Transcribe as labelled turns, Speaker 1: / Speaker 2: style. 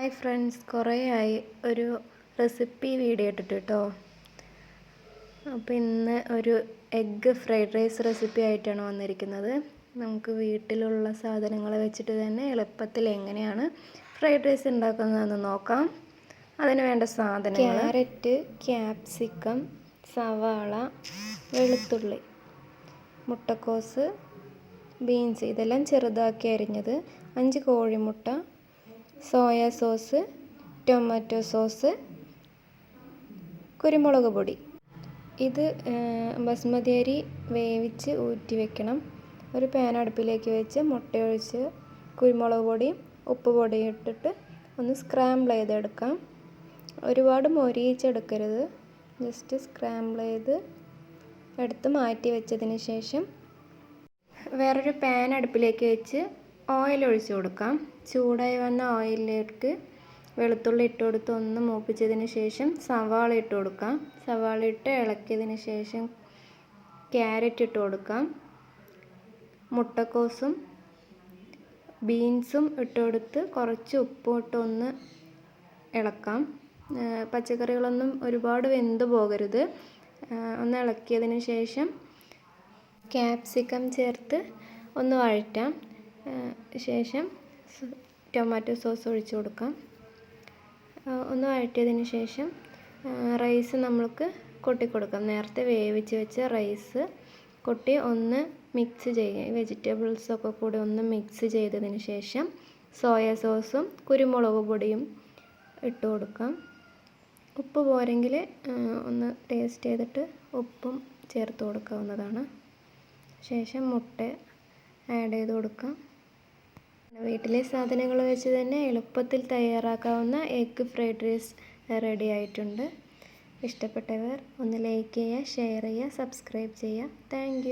Speaker 1: Hi friends കുറേ ആയി ഒരു റെസിപ്പി വീഡിയോ ഇട്ടിട്ട് കേട്ടോ അപ്പോൾ ഇന്ന് ഒരു എഗ്ഗ് ഫ്രൈഡ് റൈസ് റെസിപ്പി ആയിട്ടാണ് വന്നിരിക്കുന്നത്. നമുക്ക് വീട്ടിലുള്ള സാധനങ്ങൾ വെച്ചിട്ട് തന്നെ എളുപ്പത്തിൽ എങ്ങനെയാണ് ഫ്രൈഡ് റൈസ് ഉണ്ടാക്കുന്നതെന്ന് നോക്കാം. അതിന് വേണ്ട സാധനങ്ങൾ ക്യാരറ്റ് ക്യാപ്സിക്കം സവാള വെളുത്തുള്ളി മുട്ടക്കോസ് ബീൻസ് ഇതെല്ലാം ചെറുതാക്കി അരിഞ്ഞത് അഞ്ച് കോഴിമുട്ട സോയ സോസ് ടൊമാറ്റോ സോസ് കുരുമുളക് പൊടി. ഇത് ബസ്മതി അരി വേവിച്ച് ഊറ്റി വെക്കണം. ഒരു പാൻ അടുപ്പിലേക്ക് വെച്ച് മുട്ടയൊഴിച്ച് കുരുമുളക് പൊടിയും ഉപ്പ് പൊടിയും ഇട്ടിട്ട് ഒന്ന് സ്ക്രാമ്പിൾ ചെയ്തെടുക്കാം. ഒരുപാട് മൊരിയിച്ചെടുക്കരുത്. ജസ്റ്റ് സ്ക്രാമ്പിൾ ചെയ്ത് എടുത്ത് മാറ്റി വെച്ചതിന് ശേഷം വേറൊരു പാൻ അടുപ്പിലേക്ക് വെച്ച് ഓയിൽ ഒഴിച്ച് കൊടുക്കാം. ചൂടായി വന്ന ഓയിലിലേക്ക് വെളുത്തുള്ളി ഇട്ട് കൊടുത്ത് ഒന്ന് മൂപ്പിച്ചതിന് ശേഷം സവാള ഇട്ട് കൊടുക്കാം. സവാള ഇട്ട് ഇളക്കിയതിന് ശേഷം ക്യാരറ്റ് ഇട്ട് കൊടുക്കാം. മുട്ടക്കോസും ബീൻസും ഇട്ട് കൊടുത്ത് കുറച്ച് ഉപ്പും ഇട്ട് ഒന്ന് ഇളക്കാം. പച്ചക്കറികളൊന്നും ഒരുപാട് വെന്ത് പോകരുത്. ഒന്ന് ഇളക്കിയതിന് ശേഷം ക്യാപ്സിക്കം ചേർത്ത് ഒന്ന് വഴറ്റാം. ശേഷം ടൊമാറ്റോ സോസ് ഒഴിച്ച് കൊടുക്കാം. ഒന്ന് വഴറ്റിയതിന് ശേഷം റൈസ് നമ്മൾക്ക് കൊട്ടി കൊടുക്കാം. നേരത്തെ വേവിച്ച് വെച്ച റൈസ് കൊട്ടി ഒന്ന് മിക്സ് ചെയ്യുക വെജിറ്റബിൾസൊക്കെ കൂടി ഒന്ന് മിക്സ് ചെയ്തതിന് ശേഷം സോയ സോസും കുരുമുളക് പൊടിയും ഇട്ട് കൊടുക്കാം. ഉപ്പ് പോരെങ്കിൽ ഒന്ന് ടേസ്റ്റ് ചെയ്തിട്ട് ഉപ്പും ചേർത്ത് കൊടുക്കാവുന്നതാണ്. ശേഷം മുട്ട ആഡ് ചെയ്ത് കൊടുക്കാം. വീട്ടിലെ സാധനങ്ങൾ വെച്ച് തന്നെ എളുപ്പത്തിൽ തയ്യാറാക്കാവുന്ന എഗ്ഗ് ഫ്രൈഡ് റൈസ് റെഡി ആയിട്ടുണ്ട്. ഇഷ്ടപ്പെട്ടവർ ഒന്ന് ലൈക്ക് ചെയ്യുക ഷെയർ ചെയ്യുക സബ്സ്ക്രൈബ് ചെയ്യുക. താങ്ക്